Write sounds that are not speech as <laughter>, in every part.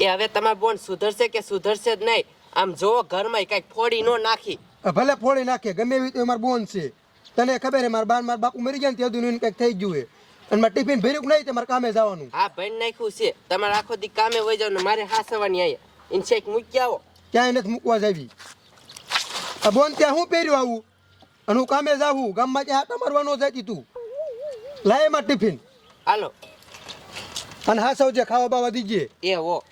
એ હવે તમાર બોન સુધરશે કે સુધરશે જ નહીં? આમ જોવો ઘરમાં કંઈક ફોડી નો નાખી. ભલે ફોડી નાખે ગમે એવી તો મારા બોન છે. તને ખબર હે મારા બાર મારા બાપુ મરી ગયા ને ત્યાં દુનિયા કંઈક થઈ ગયું હે. અને મારે ટિફિન ભર્યું નહીં તે મારે કામે જવાનું? હા ભાઈ નાખ્યું છે. તમારે આખો દી કામે વહી જાવ ને મારે હાસવાની અહીંયા. ઇન શેક મૂકી આવો. ક્યાંય નથી મૂકવા જાવી. આ બોન ત્યાં હું પહેર્યું આવું? અને હું કામે જાવું? ગામમાં ત્યાં આટા મારવાનો જતી તું? લાય એમાં ટિફિન. હાલો. અને હા સૌ જે ખાવા બાવા દીજે. એ હો.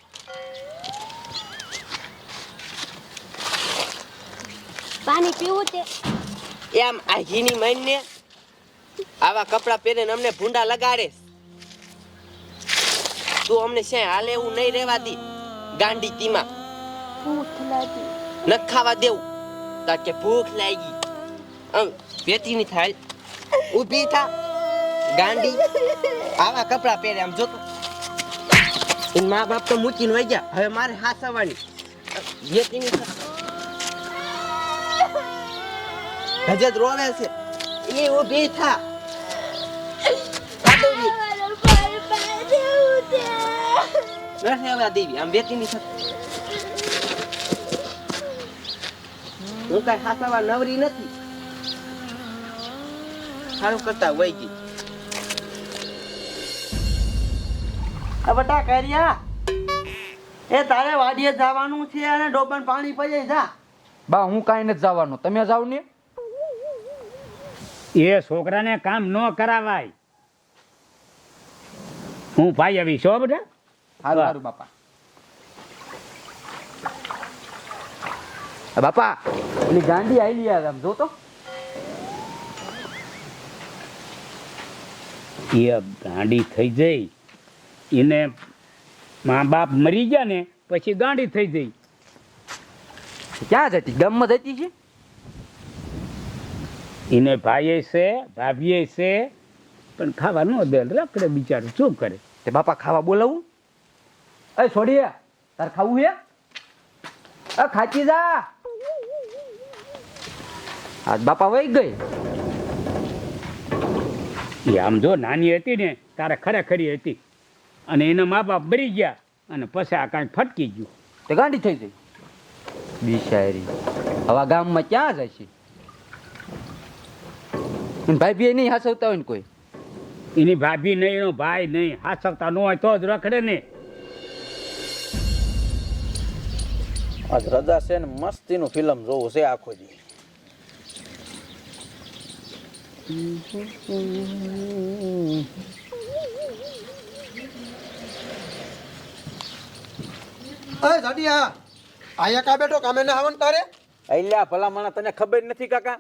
પાણી પીવું છે? એમ આ ઘીની મહીને આવા કપડાં પહેરીને અમને ભૂંડા લગાડે. તું અમને છે હાલે એવું નહીં રહેવા દી ગાંડી તીમાં. ભૂખ લાગી. ન ખાવા દેવું. તાર કે ભૂખ લાગી. આમ વેતીની થાય. ઊભી થા. ગાંડી. આવા કપડાં પહેરે આમ જોતો. મા બાપ તો મૂકીને વહી ગયા. હવે મારે હાસવાની વેતી ની હજે જ રોવે છે. એ ઊભી થા. ન દેવી, આમ વેતીની થા હું કઈ હાસવા નવરી નથી. સારું કરતા વહી ગઈ. બટા કર્યા એ તારે વાડીએ જવાનું છે અને ડોબન પાણી પડી જા. બા, હું કાંઈ નથી જવાનું. તમે જાવ ને. એ છોકરાને કામ ન કરાવાય. હું ભાઈ આવી છો બધા? હારું હારું બાપા. બાપા પેલી ગાંડી આવી યાર આમ જો તો એ ગાંડી થઈ જઈ. એને મા બાપ મરી ગયા ને પછી ગાંડી થઈ જઈ. ક્યાં જતી ગામમાં જતી છે? એને ભાઈએ છે ભાભીએ છે પણ ખાવા ન દે. રખડે બિચારું શું કરે? તે બાપા ખાવા બોલાવું? એ છોડી તાર ખાવું હે? અ ખાચી જા. આજ બાપા વહી ગઈ. એ આમ જો નાની હતી ને તારે ખરેખરી હતી. અને એના મા બાપ મરી ગયા અને પછી આ કાંઈ ફટકી ગયું. તે ગાંડી થઈ ગઈ. બિચારી. હવે ગામમાં ક્યાં જશે? એન ભાઈ બી નહીં હાસવતા હોય ને કોઈ? એની ભાભી નહીં એનો ભાઈ નહીં. હાસવતા ન હોય તો જ રખડે ને. આજ રજા છે ને મસ્તીનું ફિલ્મ જોવું છે આખો દી. અરે સાડિયા આયા કા બેઠો? કામે ના આવવાનું તારે? અલ્યા ભલામણા તને ખબર નથી કાકા?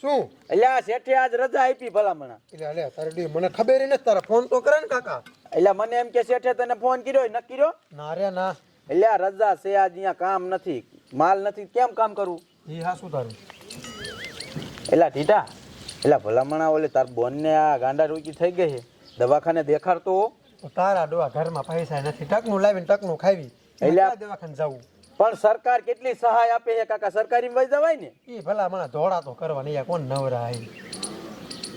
શું? અલ્યા શેઠે આજ રજા આપી ભલામણા. એટલે અલે તારે મને ખબર નથી તારા ફોન તો કરે ને કાકા. એટલે મને એમ કે શેઠે તને ફોન કર્યો ન કર્યો ના રે ના. એટલે રજા છે આજ અહીંયા કામ નથી. માલ નથી કેમ કામ કરવું એ હા શું તારું? એટલે ઢીટા એટલે ભલામણા ઓલે તાર બોનને આ ગાંડા રોકી થઈ ગઈ છે. દવાખાને દેખાડતો તારા ડોવા ઘરમાં પૈસા નથી. ટકનું લાવીને ટકનું ખાવી. એટલે- એટલે દવાખાને જવું. પણ સરકાર કેટલી સહાય આપે છે? કાકા સરકારી વહી જવાય ને? એ ભલા મને ધોળા તો કરવા નહીં કોણ નવરા આવી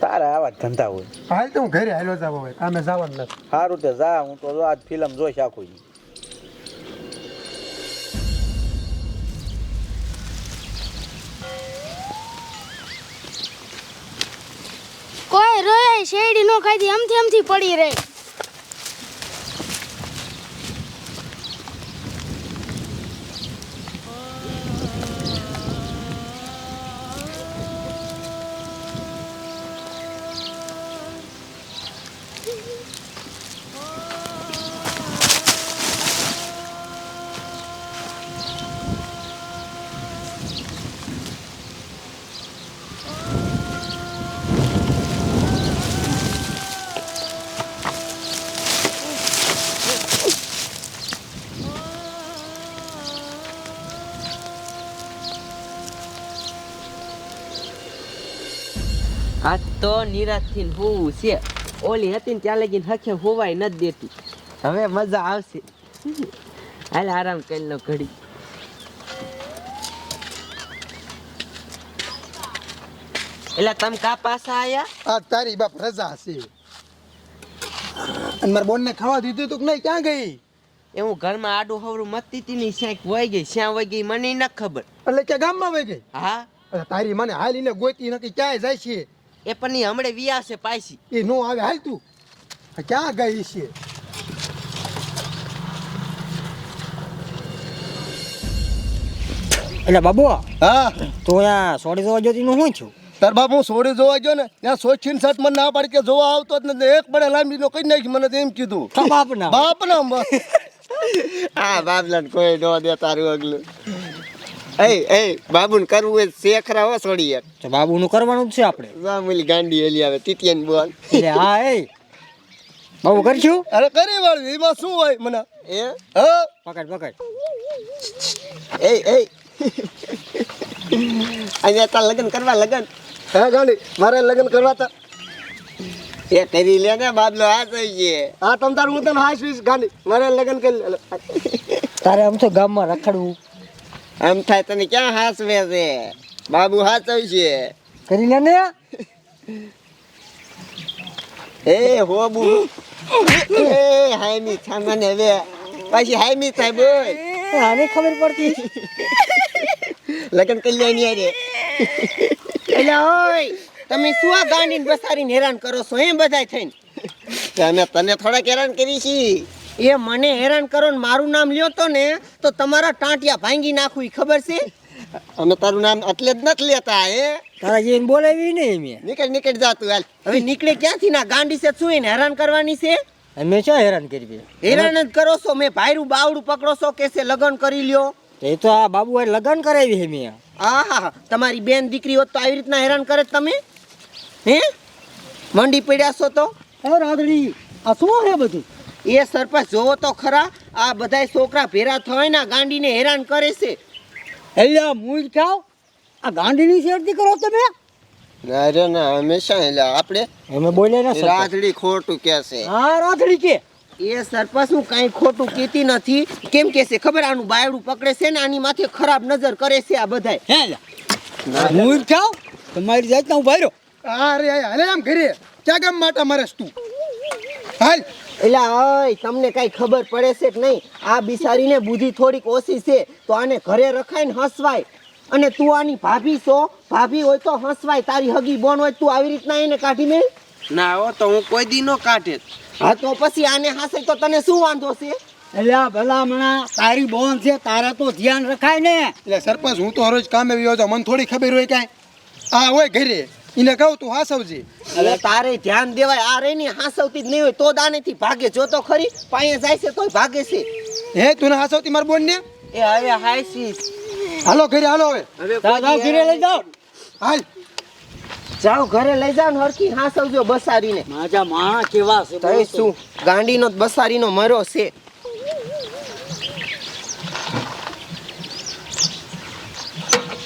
તારા આવા ધંધા હોય. હાલ તો હું ઘરે હાલો જાવ હવે કામે જવાનું નથી. સારું તે જા હું તો જો આજ ફિલ્મ જોઈશ આખું. કોઈ રોય શેરડી નો ખાધી અમથી અમથી પડી રહી. તો નિરાશથી હોવું છે. ઓલી હતી ને ત્યાં લગીને હખે હોવાય નથી દેતી. હવે મજા આવશે. હાલ આરામ કરી લો ઘડી. એટલે તમે કા પાછા આયા? આ તારી બાપ રજા છે. અને મારા બોનને ખાવા દીધું તું કે નહીં? ક્યાં ગઈ? એ હું ઘરમાં આડું હવરું મતતી હતી ને શ્યાંક વહી ગઈ. શ્યાં વહી ગઈ મને ન ખબર. એટલે કે ગામમાં વહી ગઈ? હા. તારી મને હાલીને ગોતી નથી ક્યાંય જાય છે? એ પણ ની હમણે વિયા છે પાછી. એ નો આવે હાલ તું. ક્યાં ગઈ છે? એટલે બાબુ હા. તો અહીંયા સોડી જોવા જતી નું શું છું તાર બાપ હું સોડી જોવા ગયો ને ત્યાં સોચીન સાત મને ના પાડી કે જોવા આવતો જ નથી. એક પડે લાંબી નો કઈ નાખી મને એમ કીધું. બાપ ના બાપ ના બસ. હા <laughs> બાબલાને કોઈ ન દે તારું અગલું. એ એ બાબુને કરવું એ શેખરા હો છોડી યાર તો બાબુનું કરવાનું જ છે આપણે. ગાંડી એલી આવે તિતિયન બોલ. એટલે હા એ બાબુ કરશું? અરે કરી વાળવી એમાં શું હોય મને? એ હ? પકડ પકડ. એ એ અહીંયા તાર લગ્ન કરવા લગ્ન? હે ગાંડી મારે લગ્ન કરવા તા. એ કરી લે ને બાબલો આ થઈ છે હા તમ તાર હું તને હાશવીશ ગાંડી. મારે લગ્ન કરી લે. તારે આમ તો ગામમાં રખડવું. આમ થાય તને ક્યાં હાસવે છે? બાબુ હાચવ છે કરી લે ને. એ હોબુ એ હાયમી સામાન હવે. પાછી હાયમી થાય બોલ. આને ખબર પડતી. લગ્ન કલ્યાણી રે એટલે ઓય તમે શું આ ગાંડીને બસારીને હેરાન કરો છો એમ બધાય થઈને? અમે તને થોડાક હેરાન કરી છી એ મને હેરાન કરો ને મારું નામ લ્યો તો ને તો તમારા ટાંટિયા ભાંગી નાખું એ ખબર છે? અમે તારું નામ એટલે જ નથી લેતા એ તારા જેને બોલાવી ને એમ નીકળ નીકળ જાતું હાલ. હવે નીકળે ક્યાંથી? ના ગાંડી છે શું એને હેરાન કરવાની છે? અમે ક્યાં હેરાન કરી હેરાન જ કરો છો મેં ભાઈરું બાવડું પકડો છો કે છે લગ્ન કરી લ્યો. એ તો આ બાબુ લગ્ન કરાવી છે મેં. આહા તમારી બેન દીકરી હોત તો આવી રીતના હેરાન કરે તમે? હે? મંડી પડ્યા છો તો? રાધડી આ શું હે બધું? એ સરપંચ જોવો તો ખરા આ બધાય છોકરા ભેરા થવાય ને આ ગાંડીને હેરાન કરે છે. એટલે મૂળ ખાવ આ ગાંડીની શેરતી કરો તમે? અરે ના હંમેશા એટલે આપણે અમે બોલે ને રાધડી ખોટું કે છે. હા રાતડી કે. એ સરપંચ હું કાંઈ ખોટું કીતી નથી. કેમ કે છે ખબર આનું બાયડું પકડે છે ને આની માથે ખરાબ નજર કરે છે આ બધાય. હે મૂળ ખાવ તમારી જાતના ઊભા રહ્યો અરે હાલે આમ ઘરે. ક્યાં ગામ માટે મારે તું? હાલ. એટલે ઓય તમને કઈ ખબર પડે છે કે નહીં? આ બિચારીને બુદ્ધિ થોડીક ઓછી છે તો આને ઘરે રખાઈને હસવાય. અને તું આની ભાભી છો? ભાભી હોય તો હસવાય. તારી હગી બોન હોય તું આવી રીતના એને કાઢી મેળ ના હો તો હું કોઈ દી નો કાઢે. હા તો પછી આને હાસે તો તને શું વાંધો છે? એટલે ભલામણા તારી બોન છે તારા તો ધ્યાન રખાય ને. એટલે સરપંચ હું તો રોજ કામે વ્યો તો મને થોડી ખબર હોય કાંઈ. આ હોય ઘરે. એને કહું તું હાસવજે. એટલે તારે ધ્યાન દેવાય આ રે ની હાસવતી જ નહીં હોય તો દાનેથી ભાગે. જો તો ખરી પાયે જાય છે તોય ભાગે છે. હે તું હાસવતી માર બોન ને એ હવે હાઈસીસ હાલો ઘરે હાલો હવે. જાઓ, ઘરે લઈ જાઓ. હાલ. જાઓ ઘરે લઈ જાઓ ને હરખી હાસવજો બસારીને. માજા માં કેવા છે તઈ શું ગાંડીનો જ બસારીનો મરો છે.